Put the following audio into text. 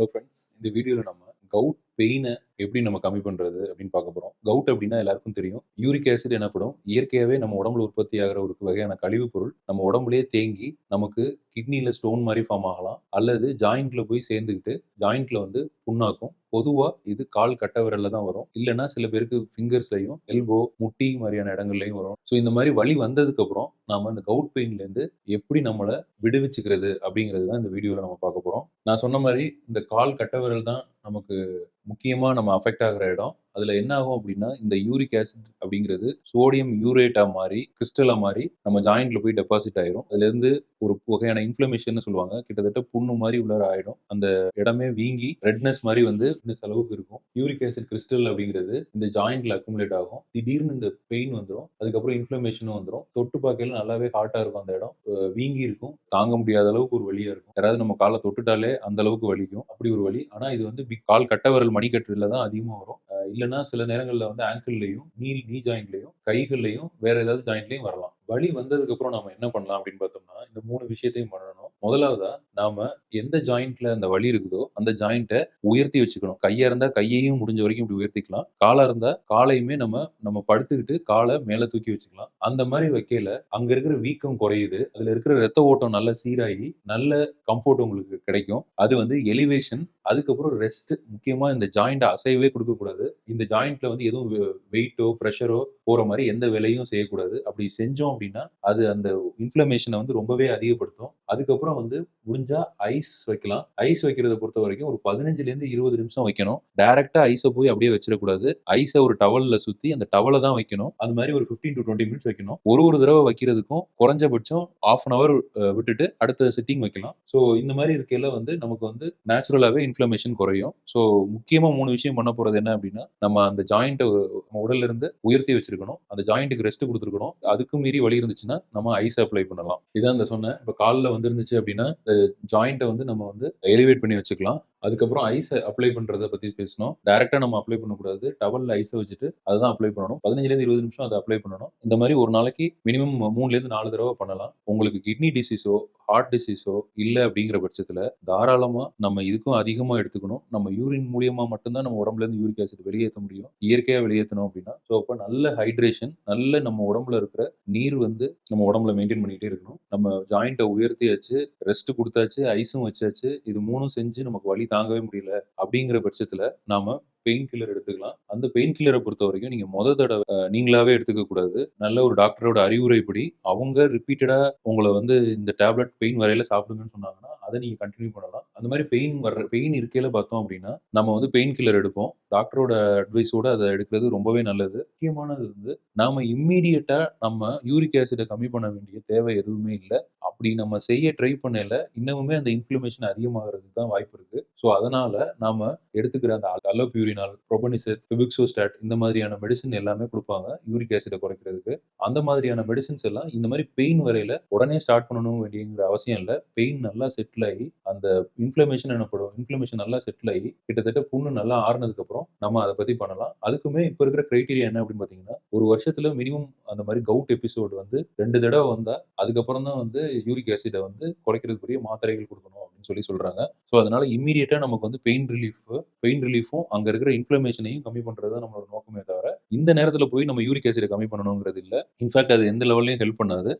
Hello friends இந்த வீடியோவில் நம்ம கவுட் பெயினை எப்படி நம்ம கம்மி பண்ணுறது அப்படின்னு பார்க்க போகிறோம் கவுட் அப்படின்னா எல்லாருக்கும் தெரியும். யூரிக் ஆசிட் எனப்படும் இயற்கையாகவே நம்ம உடம்புல உற்பத்தி ஆகிற ஒரு வகையான கழிவுப் பொருள் நம்ம உடம்புலயே தேங்கி நமக்கு கிட்னியில் ஸ்டோன் மாதிரி ஃபார்ம் ஆகலாம். அல்லது ஜாயிண்ட்ல போய் சேர்ந்துக்கிட்டு ஜாயிண்ட்ல வந்து புண்ணாக்கும். பொதுவாக இது கால் கட்ட விரலில் தான் வரும். இல்லைன்னா சில பேருக்கு ஃபிங்கர்ஸ்லையும் எல்போ முட்டி மாதிரியான இடங்கள்லையும் வரும். ஸோ இந்த மாதிரி வழி வந்ததுக்கப்புறம் நாம் அந்த கவுட் பெயின்லேருந்து எப்படி நம்மளை விடுவிச்சுக்கிறது அப்படிங்கிறது தான் இந்த வீடியோவில் நம்ம பார்க்க போகிறோம் நான் சொன்ன மாதிரி இந்த கால் கட்ட விரல் தான் நமக்கு முக்கியமாக நம்ம அஃபெக்ட் ஆகிற இடம். அதில் என்ன ஆகும் அப்படின்னா இந்த யூரிக் ஆசிட் அப்படிங்கிறது சோடியம் யூரேட்டா மாதிரி கிறிஸ்டலா மாதிரி நம்ம ஜாயிண்ட்ல போய் டெபாசிட் ஆயிரும். அதுலேருந்து ஒரு வகையான இன்ஃப்ளமேஷன் சொல்லுவாங்க. கிட்டத்தட்ட புண்ணு மாதிரி உள்ளார ஆயிடும். அந்த இடமே வீங்கி ரெட்னஸ் மாதிரி வந்து இந்த செலவுக்கு இருக்கும். யூரிக் ஆசிட் கிறிஸ்டல் அப்படிங்கிறது இந்த ஜாயிண்ட்ல அக்குமுலேட் ஆகும். திடீர்னு இந்த பெயின் வந்துடும் அதுக்கப்புறம் இன்ஃப்ளமேஷனும் வந்துடும் தொட்டு பார்க்கல நல்லாவே ஹாட்டா இருக்கும் அந்த இடம். வீங்கி இருக்கும். தாங்க முடியாத அளவுக்கு ஒரு வழியா இருக்கும். யாராவது நம்ம காலை தொட்டுட்டாலே அந்த அளவுக்கு வலிக்கும். அப்படி ஒரு வலி. ஆனா இது வந்து கால் கட்டவரல் மணிக்கட்டுல தான் அதிகமாக வரும். இல்லைன்னா சில நேரங்களில் வந்து ஆங்கிள்லையும் நீ நீ ஜாயிண்ட்லையும் கைகள்லையும் வேற ஏதாவது ஜாயிண்ட்லையும் வரலாம். வலி வந்ததுக்கு அப்புறம் நம்ம என்ன பண்ணலாம் அப்படின்னு பார்த்தோம்னா இந்த மூணு விஷயத்தையும் பண்ணணும். முதலாவதா நாம எந்த ஜாயிண்ட்ல அந்த வலி இருக்குதோ அந்த ஜாயிண்ட்டை உயர்த்தி வச்சுக்கணும். கையா இருந்தா கையையும் முடிஞ்ச வரைக்கும் இப்படி உயர்த்திக்கலாம். காலா இருந்தா காலையுமே நம்ம நம்ம படுத்துக்கிட்டு காலை மேல தூக்கி வச்சுக்கலாம். அந்த மாதிரி வைக்கையில அங்க இருக்கிற வீக்கம் குறையுது. அதுல இருக்கிற ரத்த ஓட்டம் நல்லா சீராகி நல்ல கம்ஃபர்ட் உங்களுக்கு கிடைக்கும். அது வந்து எலிவேஷன் அதுக்கப்புறம் ரெஸ்ட் முக்கியமாக இந்த ஜாயிண்ட் அசைவே கொடுக்கக்கூடாது. இந்த ஜாயிண்ட்ல வந்து எதுவும் வெயிட்டோ ப்ரெஷரோ போகிற மாதிரி எந்த வேலையும் செய்யக்கூடாது. அப்படி செஞ்சோம் அப்படின்னா அது அந்த இன்ஃப்ளமேஷனை வந்து ரொம்பவே அதிகப்படுத்தும். அதுக்கப்புறம் வந்து முடிஞ்சா ஐஸ் வைக்கலாம். ஐஸ் வைக்கிறத பொறுத்த வரைக்கும் ஒரு பதினஞ்சுலேருந்து இருபது நிமிஷம் வைக்கணும். டைரக்டா ஐஸை போய் அப்படியே வச்சிடக்கூடாது. ஐஸை ஒரு டவல்ல சுற்றி அந்த டவலை தான் வைக்கணும். அது மாதிரி ஒரு 15 டு டுவெண்ட்டி மினிட்ஸ் வைக்கணும். ஒரு ஒரு தடவை வைக்கிறதுக்கும் குறைஞ்சபட்சம் ஆஃப் அன் அவர் விட்டுட்டு அடுத்த சிட்டிங் வைக்கலாம். ஸோ இந்த மாதிரி இருக்கையில வந்து நமக்கு வந்து நேச்சுரலாகவே இன்ஃப்ளமேஷன் குறையும். ஸோ முக்கியமாக மூணு விஷயம் பண்ண போகிறது என்ன அப்படின்னா நம்ம அந்த ஜாயிண்ட்டை நம்ம உடல்ல இருந்து உயர்த்தி வச்சிருக்கணும். அந்த ஜாயிண்ட்டுக்கு ரெஸ்ட் கொடுத்துருக்கணும். அதுக்கு மீறி வலி இருந்துச்சுன்னா நம்ம ஐஸ் அப்ளை பண்ணலாம். இதான் இந்த சொன்னேன். இப்போ காலில் வந்துருந்துச்சு அப்படின்னா ஜாயிண்ட்டை வந்து நம்ம வந்து எலிவேட் பண்ணி வச்சுக்கலாம். அதுக்கப்புறம் ஐஸை அப்ளை பண்ணுறத பற்றி பேசணும் டேரெக்டாக நம்ம அப்ளை பண்ணக்கூடாது. டவலில் ஐஸை வச்சுட்டு அதுதான் அப்ளை பண்ணணும். பதினஞ்சுலேருந்து இருபது நிமிஷம் அதை அப்ளை பண்ணணும். இந்த மாதிரி ஒரு நாளைக்கு மினிமம் மூணுலேருந்து நாலு தடவை பண்ணலாம். உங்களுக்கு கிட்னி டிசீஸோ ஹார்ட் டிசீஸோ இல்லை அப்படிங்கிற பட்சத்தில் தாராளமாக நம்ம இதுக்கும் அதிகமாக எடுத்துக்கணும். நம்ம யூரின் மூலியமாக மட்டும்தான் நம்ம உடம்புலேருந்து யூரிக் ஆசிட் வெளியேற்ற முடியும். இயற்கையாக வெளியேற்றணும் அப்படின்னா. ஸோ அப்போ நல்ல ஹைட்ரேஷன் நல்ல நம்ம உடம்புல இருக்கிற நீர் வந்து நம்ம உடம்புல மெயின்டைன் பண்ணிகிட்டே இருக்கணும். நம்ம ஜாயிண்ட்டை உயர்த்தியாச்சு ரெஸ்ட் கொடுத்தாச்சு ஐஸும் வச்சாச்சு. இது மூணும் செஞ்சு நமக்கு வழி தாங்கவே முடியல அப்படிங்கிற பட்சத்துல நாம பெயின் கில்லர் எடுத்துக்கலாம். அந்த பெயின் கில்லரை பொறுத்த வரைக்கும் நீங்க முத தடவை நீங்களாவே எடுத்துக்க கூடாது. நல்ல ஒரு டாக்டரோட அறிவுரைப்படி அவங்க ரிப்பீட்டடா உங்களை வந்து இந்த டேப்லெட் பெயின் வரையில சாப்பிடுங்கன்னு சொன்னாங்கன்னா அதை நீங்கள் கண்டினியூ பண்ணலாம். அந்த மாதிரி பெயின் வர்ற பெயின் இருக்கையில பார்த்தோம் அப்படின்னா நம்ம வந்து பெயின் கில்லர் எடுப்போம். டாக்டரோட அட்வைஸோட அதை எடுக்கிறது ரொம்பவே நல்லது. முக்கியமானது வந்து நாம் இம்மீடியட்டாக நம்ம யூரிக் ஆசிடை கம்மி பண்ண வேண்டிய தேவை எதுவுமே இல்லை. அப்படி நம்ம செய்ய ட்ரை பண்ணல இன்னமுமே அந்த இன்ஃப்ளமேஷன் அதிகமாகிறதுக்கு தான் வாய்ப்பு இருக்கு. ஸோ அதனால நாம எடுத்துக்கிற அந்த அலோபியூரினால் ப்ரொபனிசெட் ஃபிபிக்சோஸ்டாட் இந்த மாதிரியான மெடிசன் எல்லாமே கொடுப்பாங்க யூரிக் ஆசிடை குறைக்கிறதுக்கு. அந்த மாதிரியான மெடிசன்ஸ் எல்லாம் இந்த மாதிரி பெயின் வரையில உடனே ஸ்டார்ட் பண்ணணும் வேண்டியங்கிற அவசியம் இல்லை. பெயின் நல்லா செட்டில் செட்டில் ஆகி அந்த இன்ஃப்ளமேஷன் எனப்படும் இன்ஃப்ளமேஷன் நல்லா செட்டில் ஆகி கிட்டத்தட்ட புண்ணு நல்லா ஆறுனதுக்கு அப்புறம் நம்ம அதை பத்தி பண்ணலாம். அதுக்குமே இப்போ இருக்கிற கிரைட்டீரியா என்ன அப்படின்னு பார்த்தீங்கன்னா ஒரு வருஷத்துல மினிமம் அந்த மாதிரி கவுட் எபிசோடு வந்து ரெண்டு தடவை வந்தா அதுக்கப்புறம் தான் வந்து யூரிக் ஆசிடை வந்து குறைக்கிறதுக்குரிய மாத்திரைகள் கொடுக்கணும் அப்படின்னு சொல்லி சொல்றாங்க. ஸோ அதனால இம்மீடியட்டா நமக்கு வந்து பெயின் ரிலீஃப் பெயின் ரிலீஃபும் அங்க இருக்கிற இன்ஃப்ளமேஷனையும் கம்மி பண்றது தான் நம்மளோட நோக்கமே தவிர இந்த நேரத்துல போய் நம்ம யூரிக் ஆசிடை கம்மி பண்ணணுங்கிறது இல்லை. இன்ஃபேக்ட் அது எந்த லெவல்லையும் ஹெல்ப் பண்ணாது.